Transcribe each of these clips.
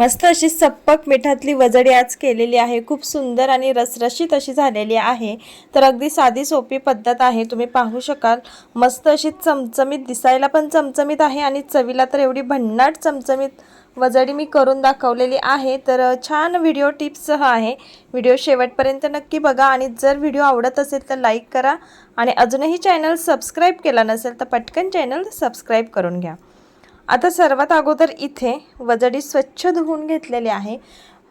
मस्त अशी सप्पक मिठातली वजडी आज केलेली आहे. खूप सुंदर आणि रसरशीत अशी झालेली आहे. तर अगदी साधी सोपी पद्धत आहे. तुम्ही पाहू शकाल. मस्त अशी चमचमीत दिसायला पण चमचमीत आहे आणि चवीला तर एवढी भन्नाट चमचमीत वजडी मी करून दाखवलेली आहे. तर छान व्हिडिओ टिप्ससह आहे. व्हिडिओ शेवटपर्यंत नक्की बघा आणि जर व्हिडिओ आवडत असेल तर लाईक करा आणि अजूनही चॅनल सबस्क्राईब केला नसेल तर पटकन चॅनल सबस्क्राईब करून घ्या. आता सर्वात अगोदर इथे वजडी स्वच्छ धुवून घेतलेली आहे.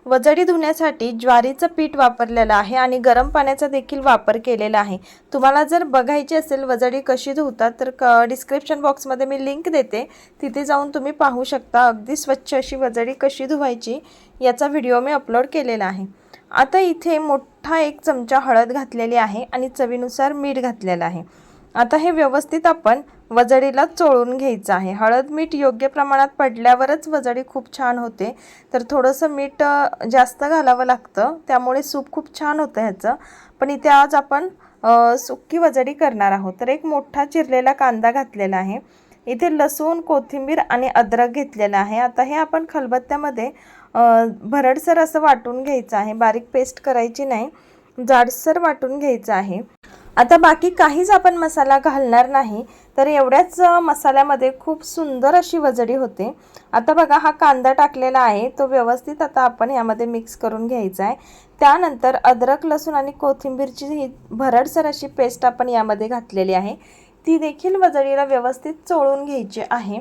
वजडी धुण्यासाठी ज्वारीचं पीठ वापरलेलं आहे आणि गरम पाण्याचा देखील वापर केलेला आहे. तुम्हाला जर बघायची असेल वजडी कशी धुतात तर क डिस्क्रिप्शन बॉक्समध्ये मी लिंक देते. तिथे जाऊन तुम्ही पाहू शकता अगदी स्वच्छ अशी वजडी कशी धुवायची याचा व्हिडिओ मी अपलोड केलेला आहे. आता इथे मोठा एक चमचा हळद घातलेली आहे आणि चवीनुसार मीठ घातलेलं आहे. आता हे व्यवस्थित आपण वजडीला चोळून घ्यायचं आहे. हळद मीठ योग्य प्रमाणात पडल्यावरच वजडी खूप छान होते. तर थोडंसं मीठ जास्त घालावं लागतं. त्यामुळे सूप खूप छान होतं ह्याचं. पण इथे आज आपण सुक्की वजडी करणार आहोत. तर एक मोठा चिरलेला कांदा घातलेला आहे. इथे लसूण कोथिंबीर आणि अद्रक घेतलेलं आहे. आता हे आपण खलबत्त्यामध्ये भरडसर असं वाटून घ्यायचं आहे. बारीक पेस्ट करायची नाही. जाडसर वाटून घ्यायचं आहे. आता बाकी काहीच आपण मसाला घालणार नाही तर एवढ्याच मसाल्यामध्ये खूप सुंदर अशी वजडी होते. आता बघा हा कांदा टाकलेला आहे तो व्यवस्थित आता आपण यामध्ये मिक्स करून घ्यायचा आहे. त्यानंतर अद्रक लसूण आणि कोथिंबीरची ही भरडसर अशी पेस्ट आपण यामध्ये घातलेली आहे. ती देखील वजडीला व्यवस्थित चोळून घ्यायची आहे.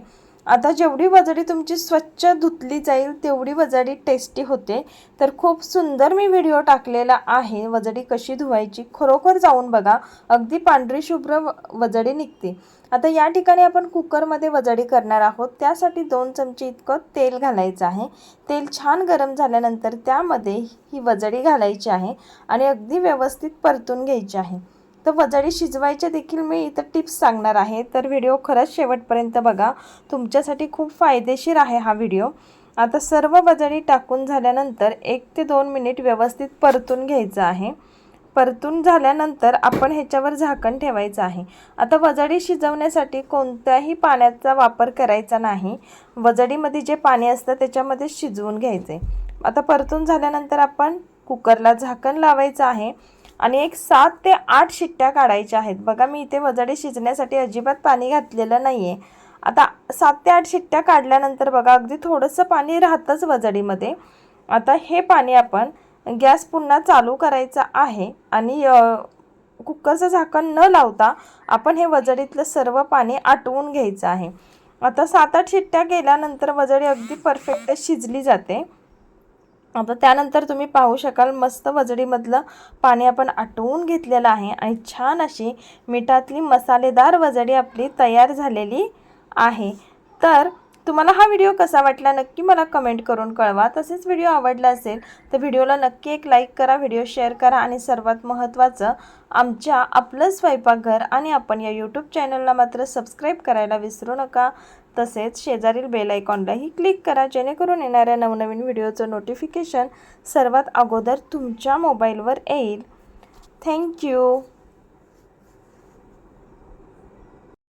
आता जेवढी वजडी तुमची स्वच्छ धुतली जाईल तेवढी वजडी टेस्टी होते. तर खूप सुंदर मी व्हिडिओ टाकलेला आहे. वजडी कशी धुवायची खरोखर जाऊन बघा. अगदी पांढरी शुभ्र व- वजडी निघते. आता या ठिकाणी आपण कुकरमध्ये वजडी करणार आहोत. त्यासाठी दोन चमचे इतकं तेल घालायचं आहे. तेल छान गरम झाल्यानंतर त्यामध्ये ही वजडी घालायची आहे आणि अगदी व्यवस्थित परतून घ्यायची आहे. तर वजडी शिजवायच्या देखील मी इथं टिप्स सांगणार आहे. तर व्हिडिओ खरंच शेवटपर्यंत बघा. तुमच्यासाठी खूप फायदेशीर आहे हा व्हिडिओ. आता सर्व वजडी टाकून झाल्यानंतर एक ते दोन मिनिट व्यवस्थित परतून घ्यायचं आहे. परतून झाल्यानंतर आपण ह्याच्यावर झाकण ठेवायचं आहे. आता वजडी शिजवण्यासाठी कोणत्याही पाण्याचा वापर करायचा नाही. वजडीमध्ये जे पाणी असतं त्याच्यामध्ये शिजवून घ्यायचे आता परतून झाल्यानंतर आपण कुकरला झाकण लावायचं आहे. आणि एक सात ते आठ शिट्ट्या काढायच्या आहेत. बघा मी इथे वजडे शिजण्यासाठी अजिबात पाणी घातलेलं नाही आहे आता सात ते आठ शिट्ट्या काढल्यानंतर बघा अगदी थोडंसं पाणी राहतंच वजडीमध्ये. आता हे पाणी आपण गॅस पुन्हा चालू करायचा आहे आणि कुकरचं झाकण न लावता आपण हे वजडीतलं सर्व पाणी आटवून घ्यायचं आहे. आता सात आठ शिट्ट्या गेल्यानंतर वजडी अगदी परफेक्ट शिजली जाते. आता त्यानंतर तुम्ही पाहू शकाल मस्त वजडीमधलं पाणी आपण आटवून घेतलेलं आहे आणि छान अशी मिठातली मसालेदार वजडी आपली तयार झालेली आहे. तर तुम्हाला हा व्हिडिओ कसा वाटला नक्की मला कमेंट करून कळवा. तसेच व्हिडिओ आवडला असेल तर व्हिडिओला नक्की एक लाईक करा व्हिडिओ शेअर करा आणि सर्वात महत्त्वाचं आमच्या आपलं स्वयंपाकघर आणि आपण या यूट्यूब चॅनलला मात्र सबस्क्राईब करायला विसरू नका. तसेच शेजारील बेल आयकॉनलाही क्लिक करा जेणेकरून येणाऱ्या नवनवीन व्हिडिओचं नोटिफिकेशन सर्वात अगोदर तुमच्या मोबाईलवर येईल. थँक्यू